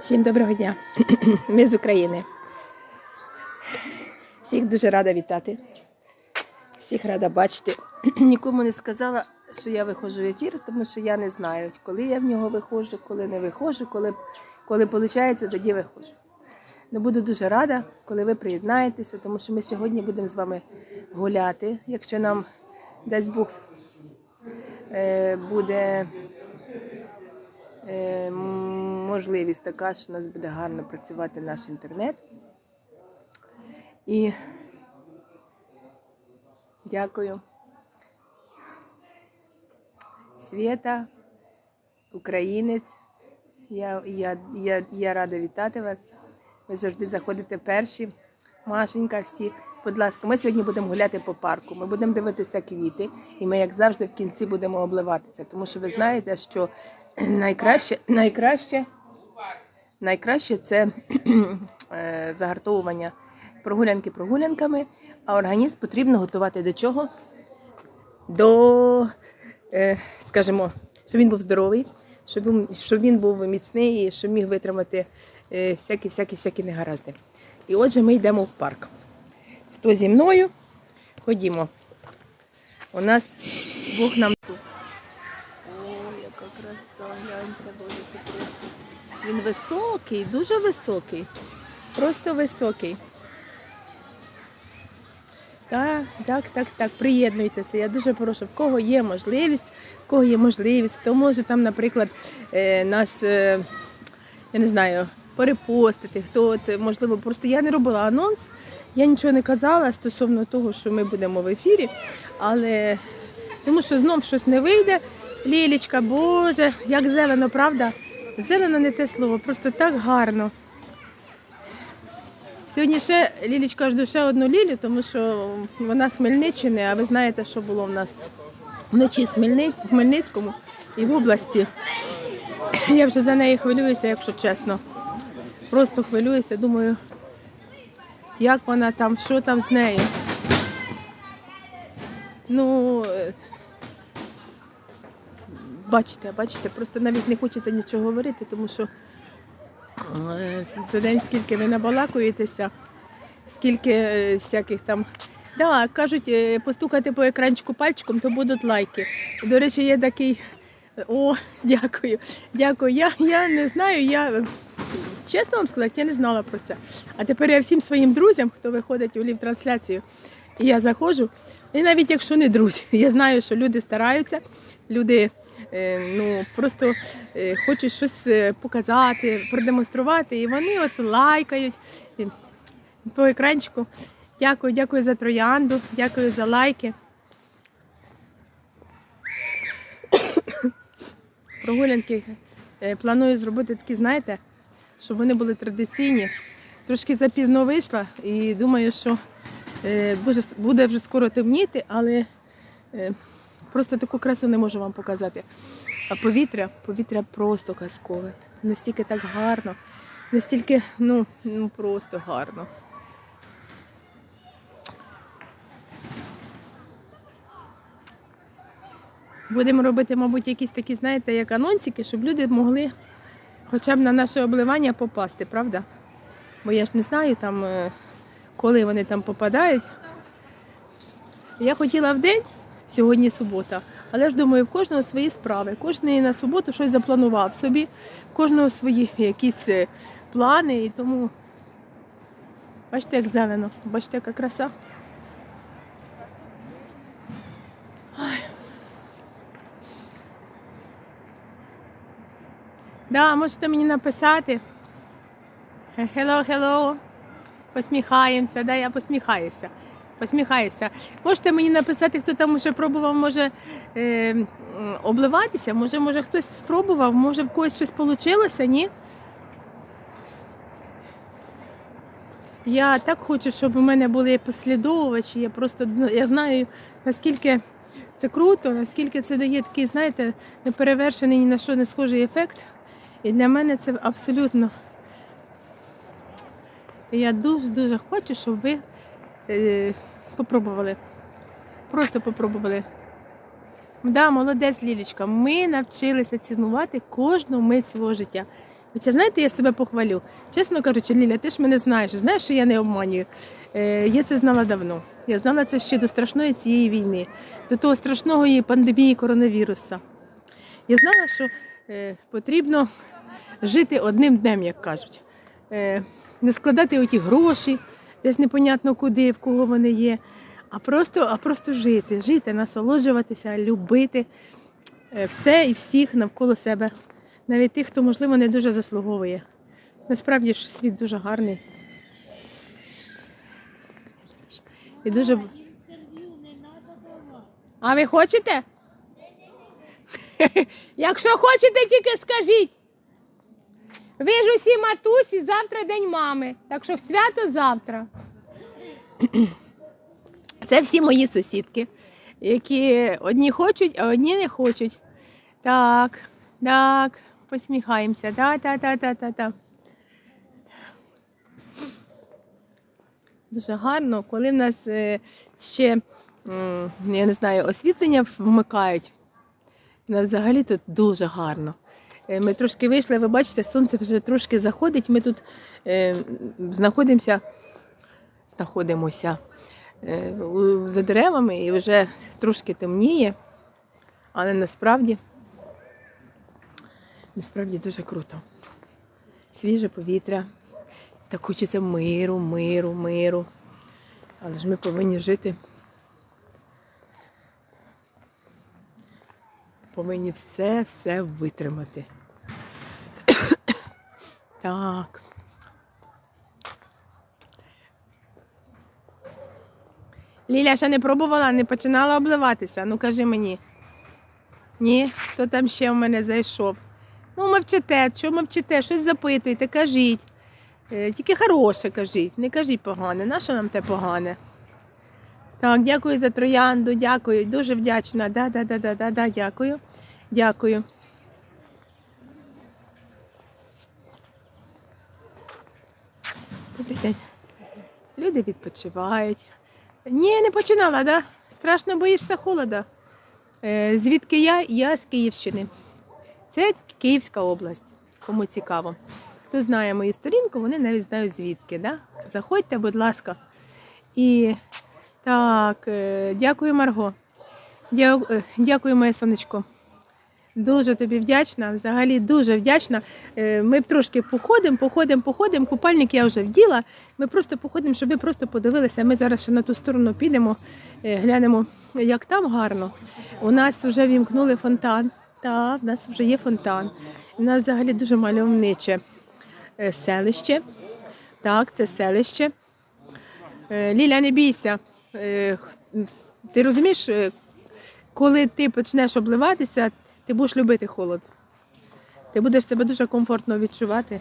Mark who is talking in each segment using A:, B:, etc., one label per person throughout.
A: Всім доброго дня. Ми з України. Всіх дуже рада вітати. Всіх рада бачити. Нікому не сказала, що я виходжу в ефір, тому що я не знаю, коли я в нього виходжу, коли не виходжу, коли, коли виходить, тоді виходжу. Ну, буду дуже рада, коли ви приєднаєтеся, тому що ми сьогодні будемо з вами гуляти. Якщо нам дасть Бог е, буде можливість така, що у нас буде гарно працювати наш інтернет. І дякую. Свєта, українець. Я, я, я, я рада вітати вас. Ви завжди заходите перші. Машенька, всі. Будь ласка, ми сьогодні будемо гуляти по парку. Ми будемо дивитися квіти, і ми, як завжди, в кінці будемо обливатися. Тому що ви знаєте, що найкраще, найкраще, найкраще це е, загартовування прогулянки прогулянками, а організм потрібно готувати до чого? До, е, скажімо, щоб він був здоровий, щоб він, щоб він був міцний щоб міг витримати е, всякі, всякі, всякі негаразди. І отже, ми йдемо в парк. Хто зі мною? Ходімо. У нас Бог нам. Боже, це просто. Він високий, дуже високий. Просто високий. Так, так, так, так, приєднуйтеся. Я дуже прошу, в кого є можливість, в кого є можливість, хто може там, наприклад, е, нас, е, я не знаю, перепостити, хто от, можливо, просто я не робила анонс, я нічого не казала стосовно того, що ми будемо в ефірі, але тому що знов щось не вийде. Лілічка, Боже, як зелено, правда? Зелено не те слово, просто так гарно. Сьогодні ще Лілічка жду ще одну Лілю, тому що вона з Хмельниччини, а ви знаєте, що було в нас вночі в Хмельницькому і в області. Я вже за неї хвилююся, якщо чесно. Просто хвилююся, думаю, як вона там, що там з нею. Ну, бачите, бачите, просто навіть не хочеться нічого говорити, тому що е, за день скільки ви набалакуєтеся, скільки е, всяких там. Да, кажуть, е, постукати по екранчику пальчиком, то будуть лайки. До речі, є такий. О, дякую. Дякую. Я, я не знаю, я чесно вам сказати, я не знала про це. А тепер я всім своїм друзям, хто виходить у лів-трансляцію, і я заходжу. І навіть якщо не друзі, я знаю, що люди стараються, люди ну, просто е, хочуть щось е, показати, продемонструвати, і вони от лайкають по екранчику. Дякую, дякую за троянду, дякую за лайки. Прогулянки е, планую зробити такі, знаєте, щоб вони були традиційні. Трошки запізно вийшла і думаю, що е, буде, вже скоро темніти, але е, просто таку красу не можу вам показати. А повітря, повітря просто казкове. Настільки так гарно, настільки, ну, ну просто гарно. Будемо робити, мабуть, якісь такі, знаєте, як анонсики, щоб люди могли хоча б на наше обливання попасти, правда? Бо я ж не знаю там, е, коли вони там попадають. Я хотіла в день, сьогодні субота, але ж думаю, в кожного свої справи. Кожен на суботу щось запланував собі, в кожного свої якісь е, плани і тому. Бачите, як зелено, бачите, яка краса. Ой. Да, можете мені написати. Hello, hello. Посміхаємося, да, я посміхаюся. Посміхаюся. Можете мені написати, хто там вже пробував, може е, обливатися, може, може хтось спробував, може в когось щось вийшло, ні? Я так хочу, щоб у мене були послідовувачі. Я просто ну, я знаю, наскільки це круто, наскільки це дає такий, знаєте, неперевершений ні на що не схожий ефект. І для мене це абсолютно. Я дуже-дуже хочу, щоб ви попробували. Просто попробували. Да, молодець, Лілічка. Ми навчилися цінувати кожну мить свого життя. Хоча, знаєте, я себе похвалю. Чесно кажучи, Ліля, ти ж мене знаєш, знаєш, що я не обманюю. Е, я це знала давно. Я знала це ще до страшної цієї війни, до того страшного її пандемії коронавіруса. Я знала, що е, потрібно жити одним днем, як кажуть. Е, не складати оті гроші, десь непонятно куди, в кого вони є, а просто, а просто жити, жити, насолоджуватися, любити е, все і всіх навколо себе, навіть тих, хто, можливо, не дуже заслуговує. Насправді ж світ дуже гарний. І дуже... А ви хочете? Якщо хочете, тільки скажіть. Ви ж усі матусі, завтра день мами. Так що в свято завтра. Це всі мої сусідки, які одні хочуть, а одні не хочуть. Так, так, посміхаємося. Да, та, та, та, та, та. Дуже гарно, коли в нас е, ще, я не знаю, освітлення вмикають. У нас взагалі тут дуже гарно. Е, Ми трошки вийшли, ви бачите, сонце вже трошки заходить. Ми тут е, знаходимося, знаходимося е, за деревами і вже трошки темніє, але насправді, насправді дуже круто. Свіже повітря. Так хочеться миру, миру, миру. Але ж ми повинні жити. Повинні все, все витримати. Так. Ліля ще не пробувала, не починала обливатися. Ну кажи мені. Ні, хто там ще в мене зайшов? Ну, мовчите, що мовчите, щось запитуйте, кажіть. Е, Тільки хороше кажіть, не кажіть погане. На що нам те погане? Так, дякую за троянду, дякую, дуже вдячна. Да, да, да, да, да, да, дякую. Дякую. Добрий день. Люди відпочивають. Ні, не починала, да? Страшно боїшся холода. Е, звідки я? Я з Київщини. Це Київська область, кому цікаво. Хто знає мою сторінку, вони навіть знають звідки. Да? Заходьте, будь ласка. І так, е, дякую, Марго. Е, Дякую, моє сонечко. Дуже тобі вдячна, взагалі дуже вдячна. Е, Ми трошки походимо, походимо, походимо. Купальник я вже вділа. Ми просто походимо, щоб ви просто подивилися. Ми зараз ще на ту сторону підемо, е, глянемо, як там гарно. У нас вже вімкнули фонтан. Так, у нас вже є фонтан. У нас взагалі дуже мальовниче е, селище. Так, це селище. Ліля, не бійся. Ти розумієш, коли ти почнеш обливатися, ти будеш любити холод. Ти будеш себе дуже комфортно відчувати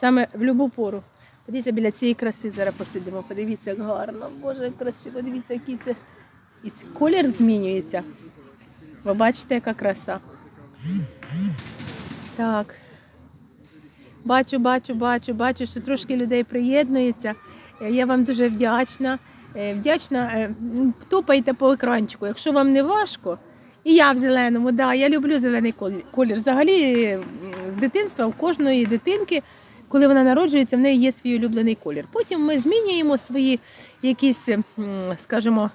A: саме в будь-яку пору. Подивіться, біля цієї краси зараз посидимо. Подивіться, як гарно. Боже, як красиво. Дивіться, який це. І колір змінюється. Ви бачите, яка краса. Так. Бачу, бачу, бачу, бачу, що трошки людей приєднується. Е, Я вам дуже вдячна. Е, Вдячна, е, топайте по екранчику, якщо вам не важко. І я в зеленому, да, я люблю зелений колір. Взагалі, з дитинства у кожної дитинки, коли вона народжується, в неї є свій улюблений колір. Потім ми змінюємо свої якісь, скажімо,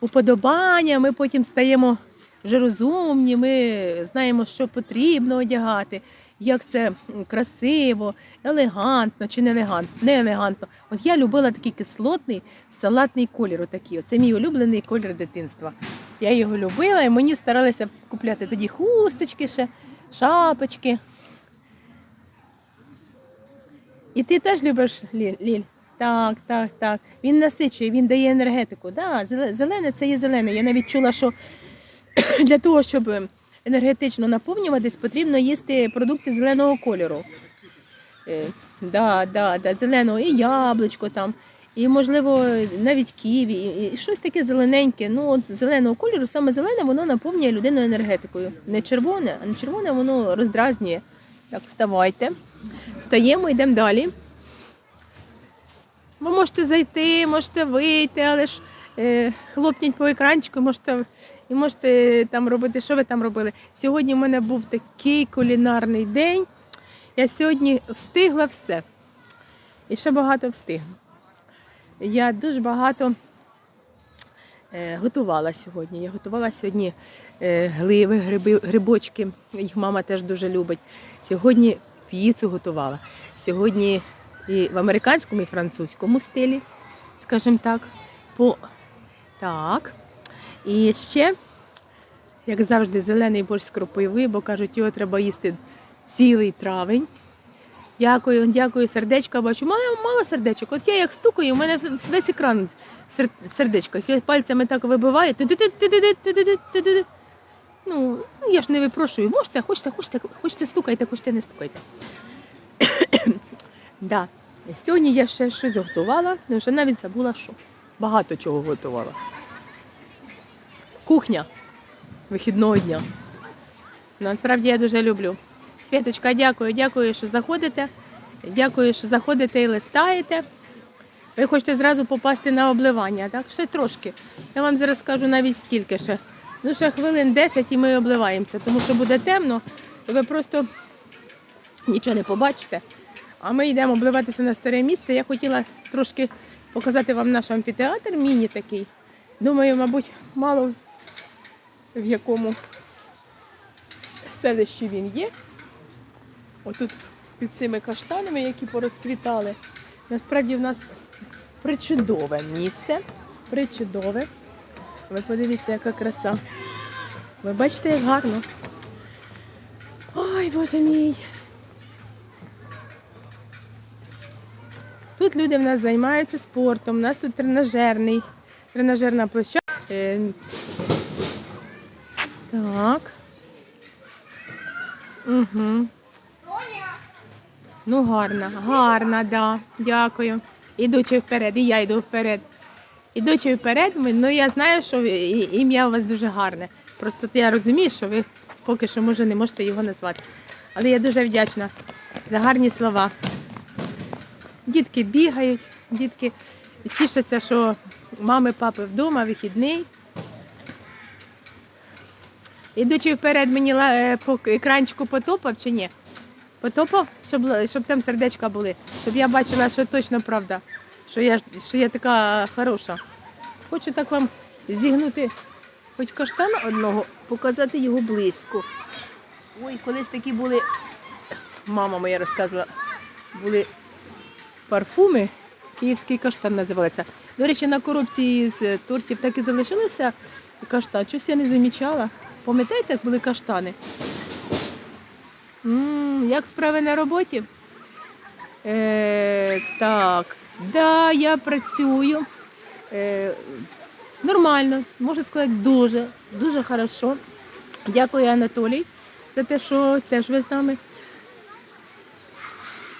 A: уподобання, ми потім стаємо вже розумні, ми знаємо, що потрібно одягати, як це красиво, елегантно чи не елегантно. Не елегантно. От я любила такий кислотний салатний колір. Отакий. Це мій улюблений колір дитинства. Я його любила і мені старалися купляти тоді хусточки ще, шапочки. І ти теж любиш Ліль? Ліль? Так, так, так. Він насичує, він дає енергетику. Да, зелене це є зелене. Я навіть чула, що для того, щоб енергетично наповнюватись, потрібно їсти продукти зеленого кольору. Е, да, да, да, зеленого і яблучко там, і, можливо, навіть ківі, і, щось таке зелененьке. Ну, от зеленого кольору, саме зелене, воно наповнює людину енергетикою. Не червоне, а не червоне воно роздразнює. Так, вставайте. Встаємо, йдемо далі. Ви можете зайти, можете вийти, але ж е, хлопніть по екранчику, можете, і можете там робити, що ви там робили. Сьогодні в мене був такий кулінарний день. Я сьогодні встигла все. І ще багато встигну. Я дуже багато е, готувала сьогодні. Я готувала сьогодні е, гливи, гриби, грибочки. Їх мама теж дуже любить. Сьогодні піцу готувала. Сьогодні і в американському, і французькому стилі, скажімо так. По... Так. І ще, як завжди, зелений борщ з кропиви, бо кажуть, його треба їсти цілий травень. Дякую, дякую, сердечко бачу. Мало мало сердечок. От я як стукаю, у мене весь екран в сердечках. Я пальцями так вибиваю. Ну, ну, я ж не випрошую. Можете, хочете, хочете, хочете стукайте, хочете, не стукайте. да. Сьогодні я ще щось готувала, ну, але вже навіть забула, що багато чого готувала. Кухня вихідного дня. Насправді я дуже люблю. Світочка, дякую, дякую, що заходите. Дякую, що заходите і листаєте. Ви хочете зразу попасти на обливання, так? Ще трошки. Я вам зараз скажу навіть скільки ще. Ну, ще хвилин 10 і ми обливаємося, тому що буде темно, і ви просто нічого не побачите. А ми йдемо обливатися на старе місце. Я хотіла трошки показати вам наш амфітеатр, міні такий. Думаю, мабуть, мало в якому селищі він є. Отут під цими каштанами, які порозквітали. Насправді в нас причудове місце. Причудове. Ви подивіться, яка краса. Ви бачите, як гарно. Ой, боже мій. Тут люди в нас займаються спортом, у нас тут тренажерний, тренажерна площадка. Е, Так. Угу. Ну, гарна, гарна, да. Дякую. Ідучи вперед, і я йду вперед. Ідучи вперед, ну я знаю, що ім'я у вас дуже гарне. Просто я розумію, що ви поки що може не можете його назвати. Але я дуже вдячна за гарні слова. Дітки бігають, дітки тішаться, що мами, папи вдома, вихідний. Ідучи вперед, мені е, екранчику потопав чи ні? Потопав, щоб, щоб там сердечка були, щоб я бачила, що точно правда, що я, що я така хороша. Хочу так вам зігнути хоч каштана одного, показати його близько. Ой, колись такі були, мама моя розказувала, були парфуми, київський каштан називалися. До речі, на коробці з тортів так і залишилося каштан. Щось я не замічала. Пам'ятаєте, як були каштани? Як справи на роботі? Е, так, да, я працюю. Е, нормально, можу сказати, дуже, дуже хорошо. Дякую, Анатолій, за те, що теж ви з нами.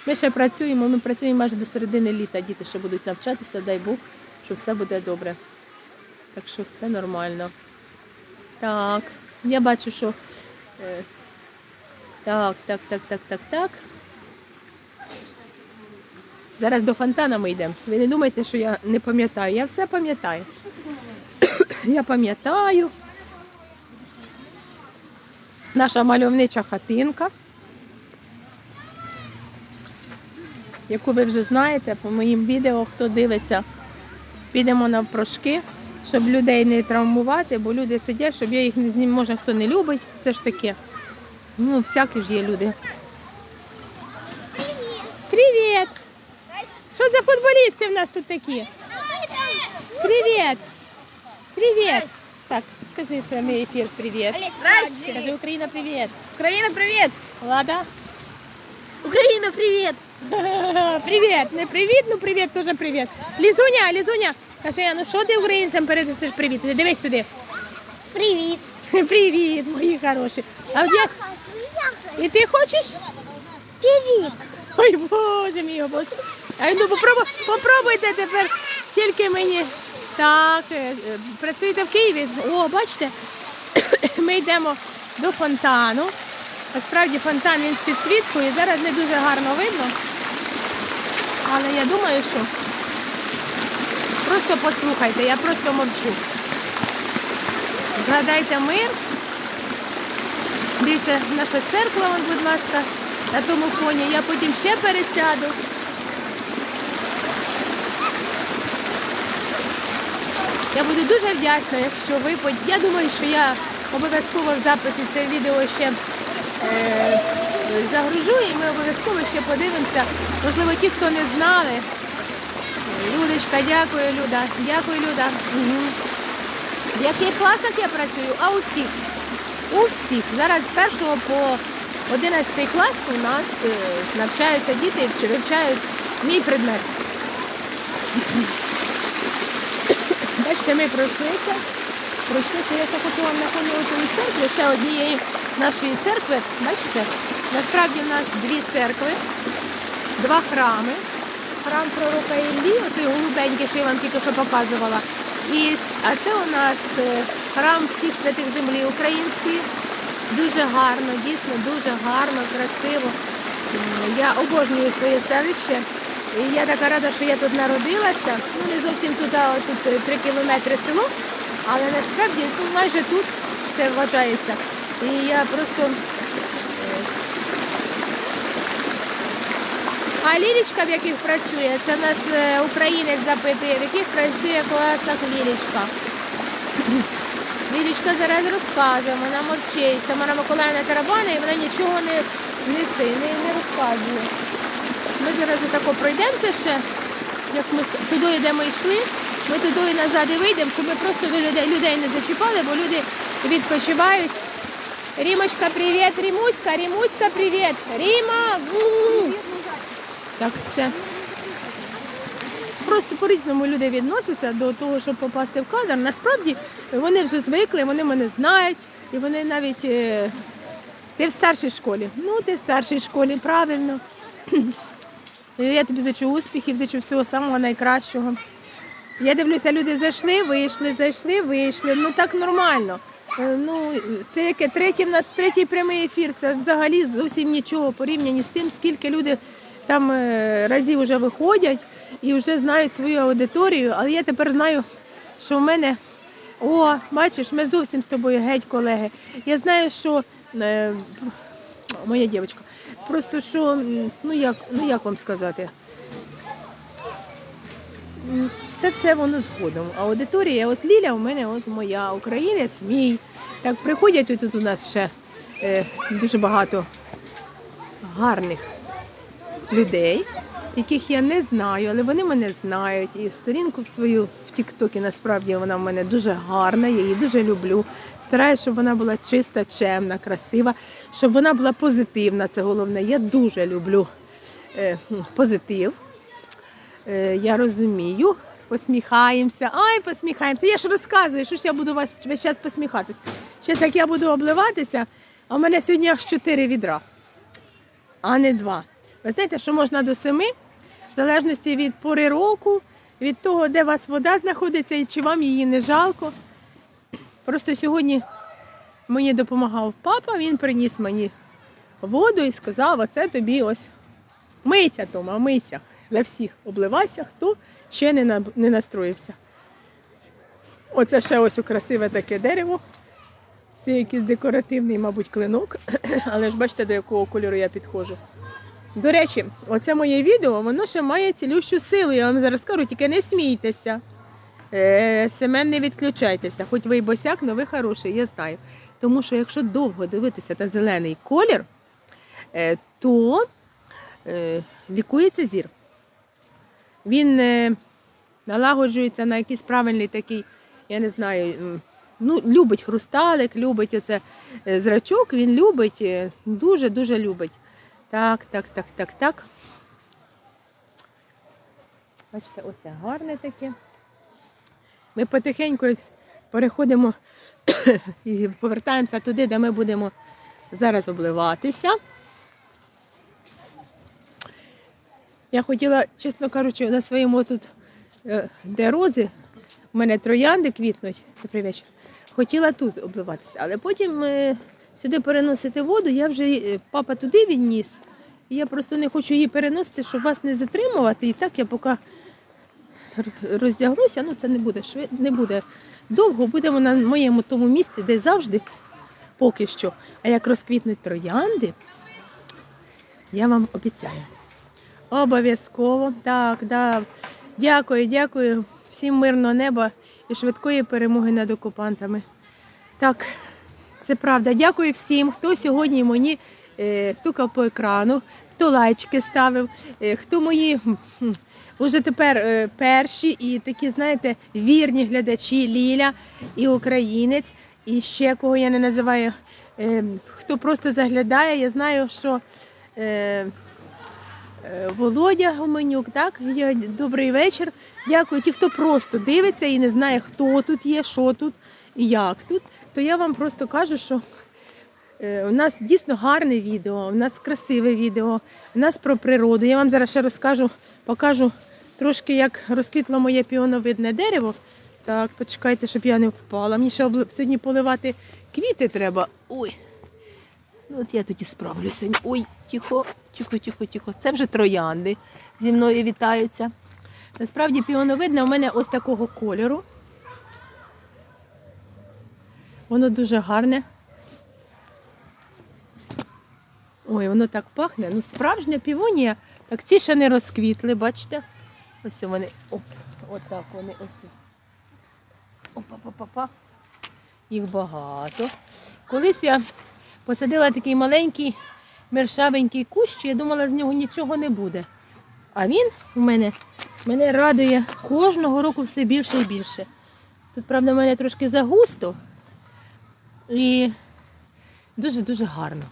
A: Ми ще працюємо, ми працюємо майже до середини літа. Діти ще будуть навчатися, дай Бог, що все буде добре. Так що все нормально. Так, я бачу, що. Так, так, так, так, так, так. Зараз до фонтана ми йдемо. Ви не думайте, що я не пам'ятаю. Я все пам'ятаю. Я пам'ятаю. Наша мальовнича хатинка, яку ви вже знаєте по моїм відео, хто дивиться, підемо навпрошки, щоб людей не травмувати, бо люди сидять, щоб я їх не зніму. Може, хто не любить, це ж таке. Ну, всякі ж є люди. Привіт! Що за футболісти в нас тут такі? Привіт! Привіт! Так, скажи прямий ефір привіт. Скажи Україна, привіт.
B: Україна, привіт!
A: Влада?
B: Україна, привіт!
A: Привіт! Не привіт, ну привіт, теж привіт. Лізуня, Лізуня, кажи, а ну що ти українцям передасиш привіт? Дивись сюди.
B: Привіт!
A: Привіт, мої хороші. А де? І ти хочеш?
B: Привіт!
A: Ой, боже мій, боже. А ну попробуй, попробуйте тепер тільки мені. Так, е, е, працюєте в Києві? О, бачите, ми йдемо до фонтану. Насправді фонтан він з підсвіткою, зараз не дуже гарно видно. Але я думаю, що просто послухайте, я просто мовчу. Згадайте мир. Дивіться, наша церква, вон, будь ласка, на тому фоні. Я потім ще пересяду. Я буду дуже вдячна, якщо ви Я думаю, що я обов'язково в записі це відео ще е, загружу і ми обов'язково ще подивимося. Можливо, ті, хто не знали. Людочка, дякую, Люда. Дякую, Люда. Угу. В яких класах я працюю? А у всіх. У всіх. Зараз з першого по 11 клас у нас е, навчаються діти чи вивчають мій предмет. Бачите, ми пройшлися. Пройшлися, я ще хочу вам напомнити у церкві, ще однієї нашої церкви. Бачите, насправді в нас дві церкви, два храми. Храм пророка Іллі, отой голубенький, що я вам тільки що показувала. І, а це у нас е, храм всіх святих землі української. Дуже гарно, дійсно дуже гарно, красиво. Я обожнюю своє селище. І я така рада, що я тут народилася. Ну не зовсім тут, а тут три кілометри село, але насправді ну, майже тут це вважається. І я просто. е, А Лілічка в яких працює? Це в нас е, українець запитує, в яких працює класах Лілічка. Лілічка зараз розкаже, вона мовчить. Тамара Миколаївна Тарабана і вона нічого не, не, не, не розказує. Ми зараз отако пройдемося ще, як ми туди, де ми йшли, ми туди назад і вийдемо, щоб ми просто до людей, людей не зачіпали, бо люди відпочивають. Рімочка, привіт, Рімуська, Рімуська, привіт. Ріма! Так, все. Просто по-різному люди відносяться до того, щоб попасти в кадр. Насправді вони вже звикли, вони мене знають, і вони навіть. е, Ти в старшій школі. Ну, ти в старшій школі, правильно. Я тобі зачу успіхів, зачу всього самого найкращого. Я дивлюся, люди зайшли, вийшли, зайшли, вийшли. Ну так нормально. Е, Ну, це яке третій в нас третій прямий ефір. Це взагалі зовсім нічого порівняні з тим, скільки люди там е, разів вже виходять і вже знають свою аудиторію. Але я тепер знаю, що в мене. О, бачиш, ми зовсім з тобою геть, колеги. Я знаю, що е, моя дівчинка, просто що, ну як, ну як вам сказати? Це все воно згодом. А аудиторія, от Ліля у мене от моя, українець мій. Так приходять тут у нас ще е, дуже багато гарних людей, яких я не знаю, але вони мене знають. І сторінку в свою в Тіктокі насправді вона в мене дуже гарна, я її дуже люблю. Стараюся, щоб вона була чиста, чемна, красива, щоб вона була позитивна. Це головне. Я дуже люблю е, позитив. Е, я розумію. Посміхаємося. Ай, посміхаємося. Я ж розказую, що ж я буду вас весь час посміхатись. Зараз як я буду обливатися, а в мене сьогодні аж чотири відра, а не два. Ви знаєте, що можна до семи, в залежності від пори року, від того, де у вас вода знаходиться і чи вам її не жалко. Просто сьогодні мені допомагав папа, він приніс мені воду і сказав, оце тобі ось мийся, Тома, мийся. За всіх обливайся, хто ще не, на, не настроївся. Оце ще ось красиве таке дерево. Це якийсь декоративний, мабуть, клинок, але ж бачите, до якого кольору я підходжу. До речі, оце моє відео, воно ще має цілющу силу. Я вам зараз скажу, тільки не смійтеся. Е, Семен, не відключайтеся, хоч ви й босяк, але ви хороший, я знаю. Тому що якщо довго дивитися на зелений колір, е, то е, лікується зір. Він налагоджується на якийсь правильний такий, я не знаю, ну, любить хрусталик, любить оце зрачок, він любить, дуже-дуже любить. Так, так, так, так, так. Бачите, оце гарне таке. Ми потихеньку переходимо і повертаємося туди, де ми будемо зараз обливатися. Я хотіла, чесно кажучи, на своєму тут, е, де рози, у мене троянди квітнуть, добрий вечір. Хотіла тут обливатися, але потім е, сюди переносити воду, я вже е, папа туди відніс. Я просто не хочу її переносити, щоб вас не затримувати. І так я поки роздягнуся, ну це не буде швид... не буде довго, будемо на моєму тому місці, де завжди поки що. А як розквітнуть троянди, Я вам обіцяю. Обов'язково. Так, да. Дякую, дякую. Всім мирного неба і швидкої перемоги над окупантами. Так, це правда. Дякую всім, хто сьогодні мені е, стукав по екрану, хто лайчики ставив, е, хто мої уже тепер е, перші і такі, знаєте, вірні глядачі Ліля і українець, і ще кого я не називаю. Хто просто заглядає, я знаю, що. Е, Володя Гуменюк, так? Добрий вечір. Дякую. Ті, хто просто дивиться і не знає, хто тут є, що тут і як тут, то я вам просто кажу, що е, у нас дійсно гарне відео, у нас красиве відео, у нас про природу. Я вам зараз ще розкажу, покажу трошки, як розквітло моє піоновидне дерево. Так, почекайте, щоб я не впала. Мені ще сьогодні поливати квіти треба. Ой. Ну, от я тоді справлюся. Ой, тихо, тихо, тихо, тихо. Це вже троянди зі мною вітаються. Насправді піоновидне у мене ось такого кольору. Воно дуже гарне. Ой, воно так пахне. Ну, справжня півонія, так ці ще не розквітли, бачите? Ось вони. Оп, отак вони ось. Опа-па-па-па. Їх багато. Колись я посадила такий маленький мершавенький кущ, я думала, з нього нічого не буде. А він у мене мене радує кожного року все більше і більше. Тут, правда, в мене трошки загусто і дуже-дуже гарно.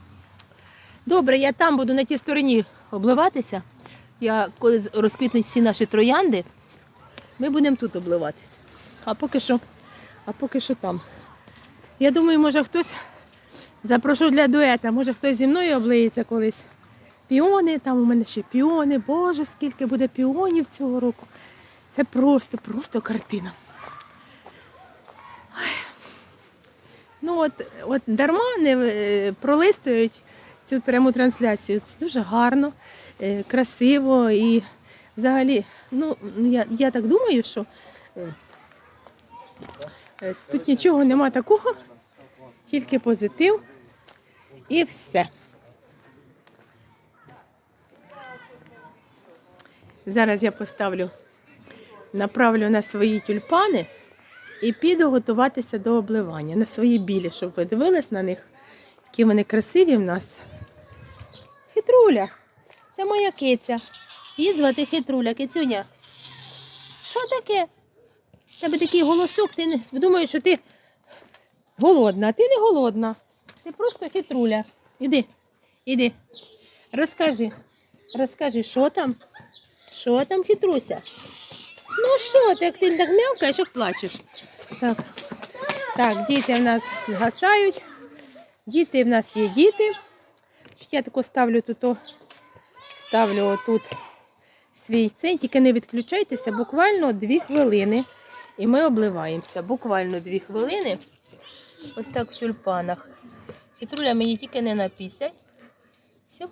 A: Добре, я там буду на тій стороні обливатися. Я коли розквітнуть всі наші троянди, ми будемо тут обливатися. А поки що, а поки що там. Я думаю, може хтось Запрошу для дуета, може хтось зі мною облиється колись. Піони, там у мене ще піони. Боже, скільки буде піонів цього року. Це просто, просто картина. Ну от, от дарма не е, пролистують цю пряму трансляцію. Це дуже гарно, е, красиво і взагалі, ну я, я так думаю, що е, тут нічого нема такого, тільки позитив і все. Зараз я поставлю, направлю на свої тюльпани і піду готуватися до обливання. На свої білі, щоб ви дивились на них, які вони красиві в нас. Хитруля, це моя киця. Її звати Хитруля, кицюня. Що таке? У тебе такий голосок, ти не думаєш, що ти голодна, ти не голодна. Ти просто хитруля. Іди, іди. Розкажи. Розкажи, що там? Що там, хитруся? Ну що ти, як ти так м'явкаєш, як плачеш? Так. Так, діти в нас гасають. Діти в нас є діти. Я тако ставлю тут, ставлю отут свій цей, тільки не відключайтеся, буквально дві хвилини. І ми обливаємося. Буквально дві хвилини. Ось так в тюльпанах. Хитруля мені тільки не напісяй. Все.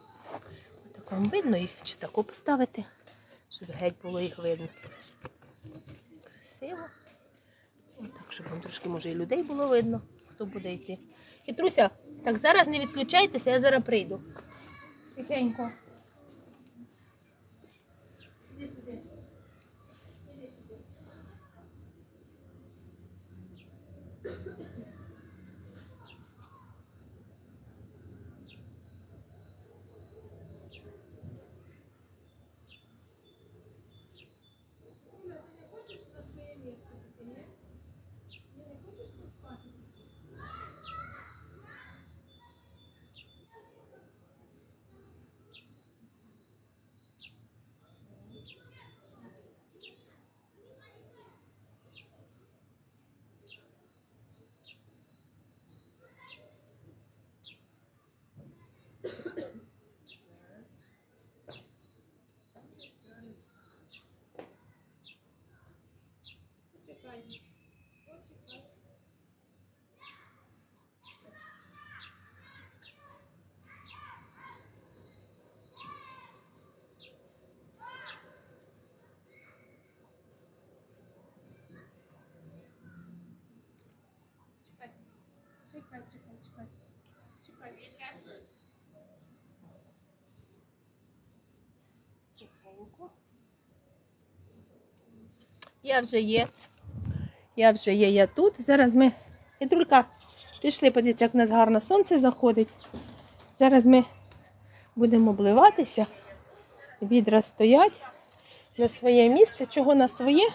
A: Так вам видно їх, чи тако поставити, щоб геть було їх видно. Красиво. Так, щоб вам трошки, може, і людей було видно, хто буде йти. Хитруся, так зараз не відключайтеся, я зараз прийду. Тихенько. Чекай, чекай, чекай. Чекай. Я вже є. Я вже є, я тут. Зараз ми. Ідрулька, пішли, подивіться, як в нас гарно сонце заходить. Зараз ми будемо обливатися. Відра стоять на своє місце. Чого на своє?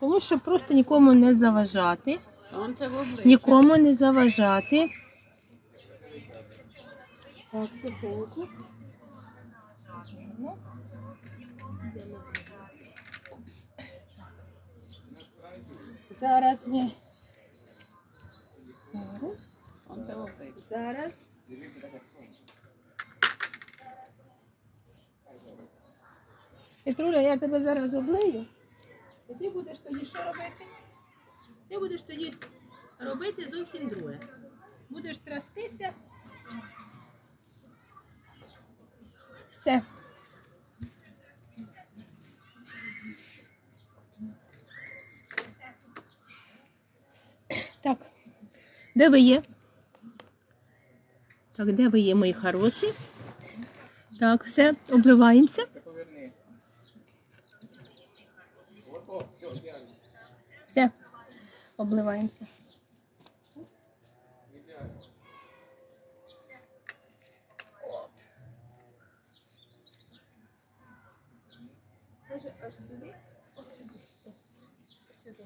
A: Тому що просто нікому не заважати. Нікому не заважати. Зараз ми. Зараз. Петруля, я тебе зараз облию. І ти будеш тоді що робити? Ти будеш тоді робити зовсім друге. Будеш трястися. Все. Так. Де ви є? Так, де ви є, мої хороші? Так, все, обливаємося. Все, обливаємося. Аж сюди? Ось сюди. Сюди.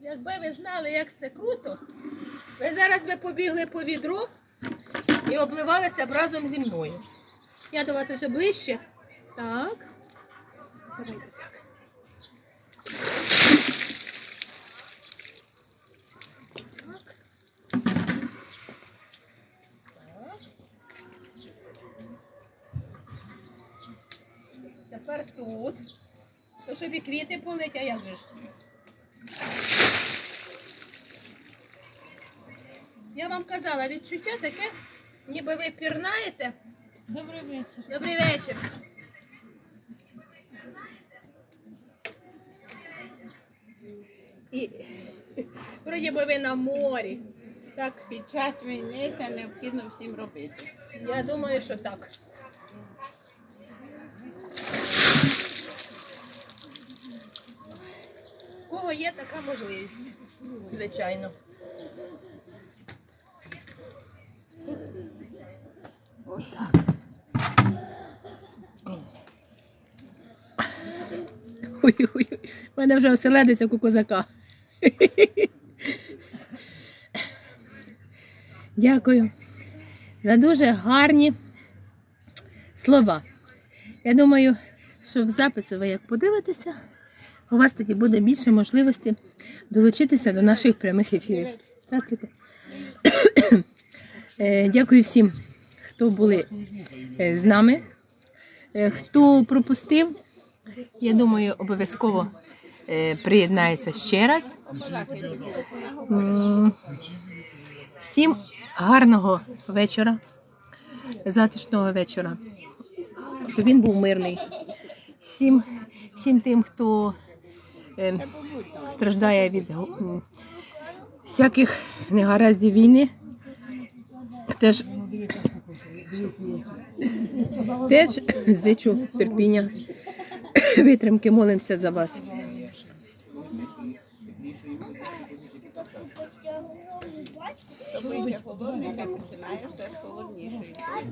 A: Якби ви знали, як це круто, ви зараз би побігли по відру і обливалися б разом зі мною. Я до вас ось ближче. Так. Давайте так. Тепер тут. То щоб і квіти полить, а як же ж? Я вам казала, відчуття таке, ніби ви пірнаєте.
C: Добрий вечір.
A: Добрий вечір. І вроді би ви на морі. Так,
C: Під час війни це необхідно всім робити.
A: я думаю, що так. У кого є така можливість? Звичайно. Ой-ой-ой, у мене вже оселедиться як у козака. Дякую за дуже гарні слова. Я думаю, що в записі ви як подивитеся, у вас тоді буде більше можливості долучитися до наших прямих ефірів. Здравствуйте. Е, Дякую всім, хто були е, з нами. Е, Хто пропустив, я думаю, обов'язково приєднається ще раз. Всім гарного вечора, затишного вечора, щоб він був мирний. Всім, всім тим, хто е, страждає від всяких негараздів війни, теж, теж зичу терпіння, витримки, молимося за вас.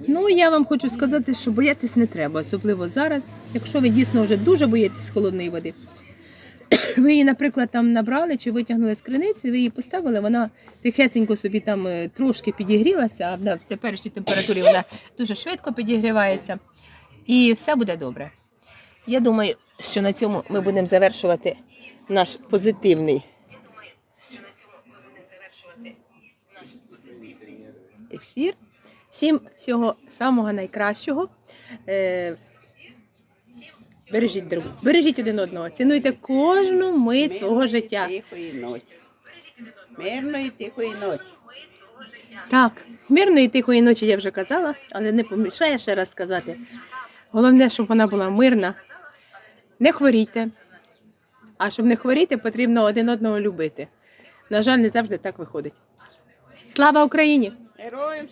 A: Ну, я вам хочу сказати, що боятись не треба, особливо зараз. Якщо ви дійсно вже дуже боїтесь холодної води, ви її, наприклад, там набрали чи витягнули з криниці, ви її поставили, вона тихесенько собі там е, трошки підігрілася, а в теперішній температурі вона дуже швидко підігрівається. І все буде добре. Я думаю, що на цьому ми будемо завершувати наш позитивний ефір. Всім всього самого найкращого. Е, бережіть друг, бережіть один одного, цінуйте кожну мить свого життя.
C: Тихої ночі. Мирної тихої ночі.
A: Так, мирної тихої ночі я вже казала, але не помішає ще раз сказати. Головне, щоб вона була мирна. Не хворійте. А щоб не хворіти, потрібно один одного любити. На жаль, не завжди так виходить. Слава Україні!
C: heróis.